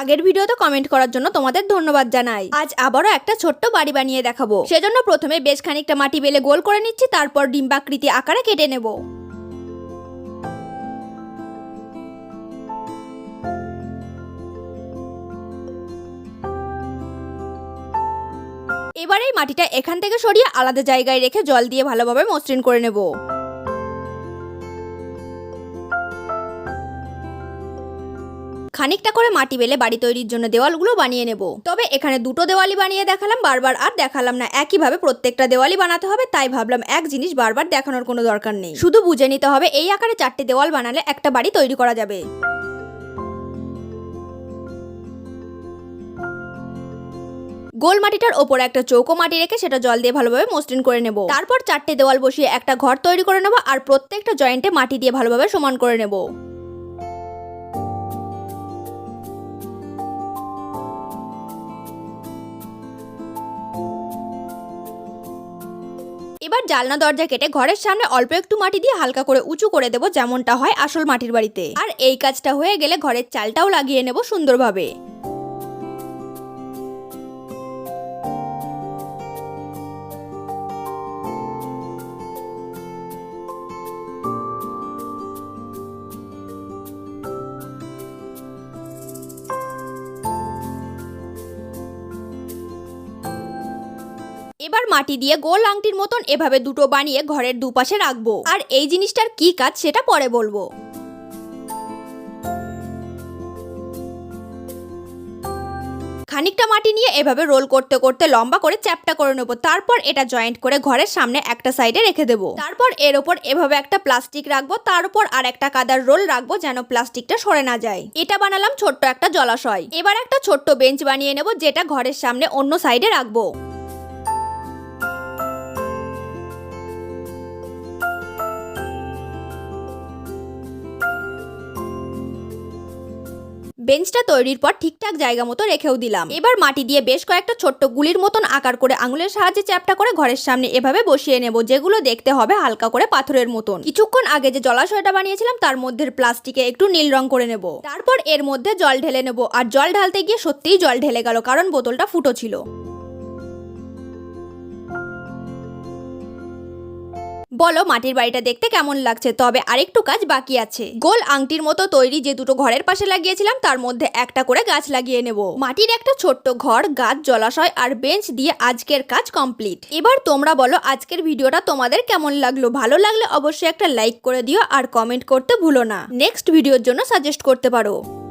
আগের ভিডিওতে কমেন্ট করার জন্য তোমাদের ধন্যবাদ জানাই। আজ আবারও একটা ছোট্ট বাড়ি বানিয়ে দেখাবো। সেজন্য প্রথমে বেশ খানিকটা মাটি বেলে গোল করে নিচ্ছি, তারপর ডিম্বাকৃতি আকারে কেটে নেব। এবার এই মাটিটা এখান থেকে সরিয়ে আলাদা জায়গায় রেখে জল দিয়ে ভালোভাবে মসৃণ করে নেব। খানিকটা করে মাটি বেলে বাড়ি তৈরির জন্য দেওয়ালগুলো বানিয়ে নেব। তবে এখানে দুটো দেওয়ালি বানিয়ে দেখালাম, বারবার আর দেখালাম না। একইভাবে প্রত্যেকটা দেওয়ালি বানাতে হবে, তাই ভাবলাম এক জিনিস বারবার দেখানোর কোনো দরকার নেই। শুধু বুঝে নিতে হবে, এই আকারে চারটে দেওয়াল বানালে একটা বাড়ি তৈরি করা যাবে। গোল মাটিটার ওপরে একটা চৌকো মাটি রেখে সেটা জল দিয়ে ভালোভাবে মসৃণ করে নেব। তারপর চারটে দেওয়াল বসিয়ে একটা ঘর তৈরি করে নেব আর প্রত্যেকটা জয়েন্টে মাটি দিয়ে ভালোভাবে সমান করে নেব। এবার জালনা দরজা কেটে ঘরের সামনে অল্প একটু মাটি দিয়ে হালকা করে উঁচু করে দেবো যেমনটা হয় আসল মাটির বাড়িতে। আর এই কাজটা হয়ে গেলে ঘরের চালটাও লাগিয়ে নেব সুন্দরভাবে। এবার মাটি দিয়ে গোল আংটির মতন এভাবে দুটো বানিয়ে ঘরের দুপাশে রাখব। আর এই জিনিসটার কি কাজ সেটা পরে বলব। খানিকটা মাটি নিয়ে এভাবে রোল করতে করতে লম্বা করে চ্যাপটা করে নেব। তারপর এটা জয়েন্ট করে ঘরের সামনে একটা সাইডে রেখে দেবো। তারপর এর ওপর এভাবে একটা প্লাস্টিক রাখব। তার উপর আর একটা কাদার রোল রাখব যেন প্লাস্টিকটা সরে না যায়। এটা বানালাম ছোট্ট একটা জলাশয়। এবার একটা ছোট্ট বেঞ্চ বানিয়ে নেব যেটা ঘরের সামনে অন্য সাইডে রাখব। বেঞ্চটা তৈরির পর ঠিকঠাক জায়গা মতো রেখেও দিলাম। এবার মাটি দিয়ে বেশ কয়েকটা ছোট্ট গুলির মতন আকার করে আঙুলের সাহায্যে চ্যাপটা করে ঘরের সামনে এভাবে বসিয়ে নেব, যেগুলো দেখতে হবে হালকা করে পাথরের মতন। কিছুক্ষণ আগে যে জলাশয়টা বানিয়েছিলাম, তার মধ্যে প্লাস্টিকে একটু নীল রং করে নেব। তারপর এর মধ্যে জল ঢেলে নেব, আর জল ঢালতে গিয়ে সত্যিই জল ঢেলে গেল, কারণ বোতলটা ফুটো ছিল। বলো, মাটির বাড়িটা দেখতে কেমন লাগছে? তবে আরেকটু কাজ বাকি আছে। গোল আংটির মতো তৈরি যে দুটো ঘরের পাশে লাগিয়েছিলাম, তার মধ্যে একটা করে গাছ লাগিয়ে নেব। মাটির একটা ছোট্ট ঘর, গাছ, জলাশয় আর বেঞ্চ দিয়ে আজকের কাজ কমপ্লিট। এবার তোমরা বলো, আজকের ভিডিওটা তোমাদের কেমন লাগল? ভালো লাগলে অবশ্যই একটা লাইক করে দিও আর কমেন্ট করতে ভুলো না। নেক্সট ভিডিওর জন্য সাজেস্ট করতে পারো।